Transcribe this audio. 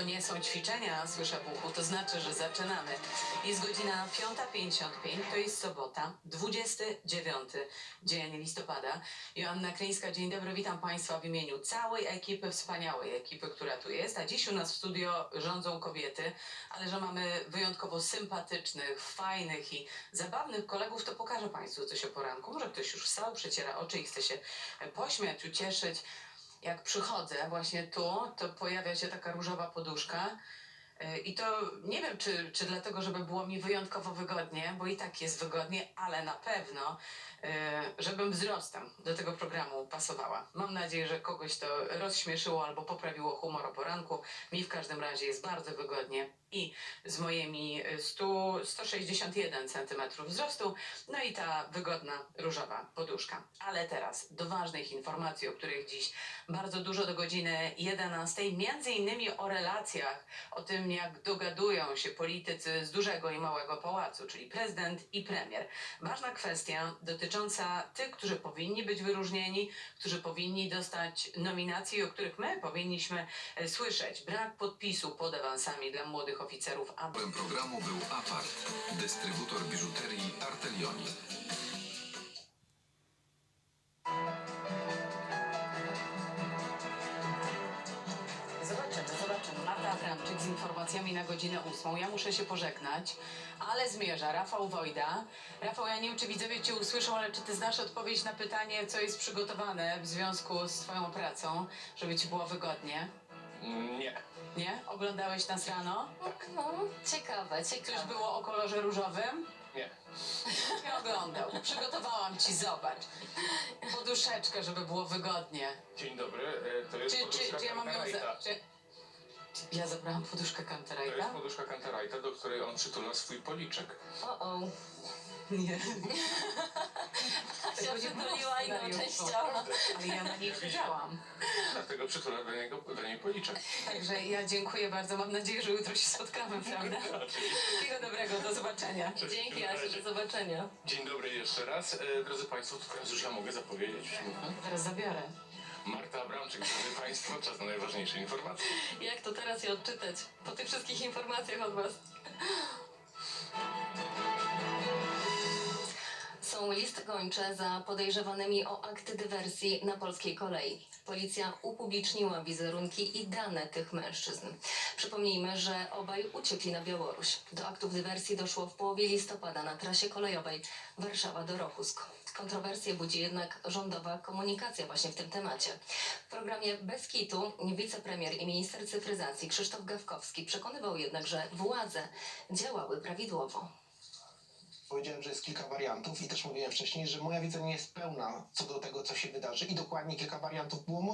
nie są ćwiczenia, słyszę w uchu, to znaczy, że zaczynamy. Jest godzina 5.55, to jest sobota, 29 dzień listopada. Joanna Kryńska, dzień dobry, witam Państwa w imieniu całej ekipy, wspaniałej ekipy, która tu jest. A dziś u nas w studio rządzą kobiety, ale że mamy wyjątkowo sympatycznych, fajnych i zabawnych kolegów, to pokażę Państwu coś o poranku. Może ktoś już wstał, przeciera oczy i chce się pośmiać, ucieszyć. Jak przychodzę właśnie tu, to pojawia się taka różowa poduszka. Yy, I to nie wiem, czy, czy dlatego, żeby było mi wyjątkowo wygodnie, bo i tak jest wygodnie, ale na pewno, yy, żebym wzrostem do tego programu pasowała. Mam nadzieję, że kogoś to rozśmieszyło albo poprawiło humor o poranku. Mi w każdym razie jest bardzo wygodnie i z moimi y, 100, 161 cm wzrostu, no i ta wygodna różowa poduszka. Ale teraz do ważnych informacji, o których dziś bardzo dużo do godziny 11, między innymi o relacjach, o tym jak dogadują się politycy z dużego i małego pałacu, czyli prezydent i premier. Ważna kwestia dotycząca tych, którzy powinni być wyróżnieni, którzy powinni dostać nominacje, o których my powinniśmy e, słyszeć. Brak podpisu pod awansami dla młodych oficerów, programu był Apart, dystrybutor biżuterii Artelioni. Informacjami na godzinę ósmą. Ja muszę się pożegnać, ale zmierza Rafał Wojda. Rafał, ja nie wiem, czy widzowie Cię usłyszą, ale czy Ty znasz odpowiedź na pytanie, co jest przygotowane w związku z Twoją pracą, żeby Ci było wygodnie? Nie. Nie? Oglądałeś nas rano? No, ciekawe, Coś ciekawe. było o kolorze różowym? Nie. Nie oglądał. Przygotowałam Ci, zobacz. Poduszeczkę, żeby było wygodnie. Dzień dobry, e, to jest Czy, poduszka czy, czy ja mam ją... Za, czy ja zabrałam poduszkę To jest poduszka Canterite'a, do której on przytula swój policzek. O, o. Nie. Się nie było przytuliła scenariuszu. częścią. Ale ja na niej siedziałam. Dlatego przytula do, niego, do niej policzek. Także ja dziękuję bardzo. Mam nadzieję, że jutro się spotkamy, prawda? Wszystkiego dobrego, do zobaczenia. Dzięki, Asiu, do zobaczenia. Dzień dobry jeszcze raz. E, drodzy Państwo, to teraz już ja mogę zapowiedzieć. Teraz zabiorę. Marta Abramczyk, drodzy Państwo, czas na najważniejsze informacje. Jak to teraz je odczytać? Po tych wszystkich informacjach od Was. Listy gończe za podejrzewanymi o akty dywersji na polskiej kolei. Policja upubliczniła wizerunki i dane tych mężczyzn. Przypomnijmy, że obaj uciekli na Białoruś. Do aktów dywersji doszło w połowie listopada na trasie kolejowej Warszawa do Rochusk. Kontrowersje budzi jednak rządowa komunikacja właśnie w tym temacie. W programie Bez Kitu wicepremier i minister cyfryzacji Krzysztof Gawkowski przekonywał jednak, że władze działały prawidłowo. Powiedziałem, że jest kilka wariantów i też mówiłem wcześniej, że moja wiedza nie jest pełna co do tego, co się wydarzy i dokładnie kilka wariantów było możliwe.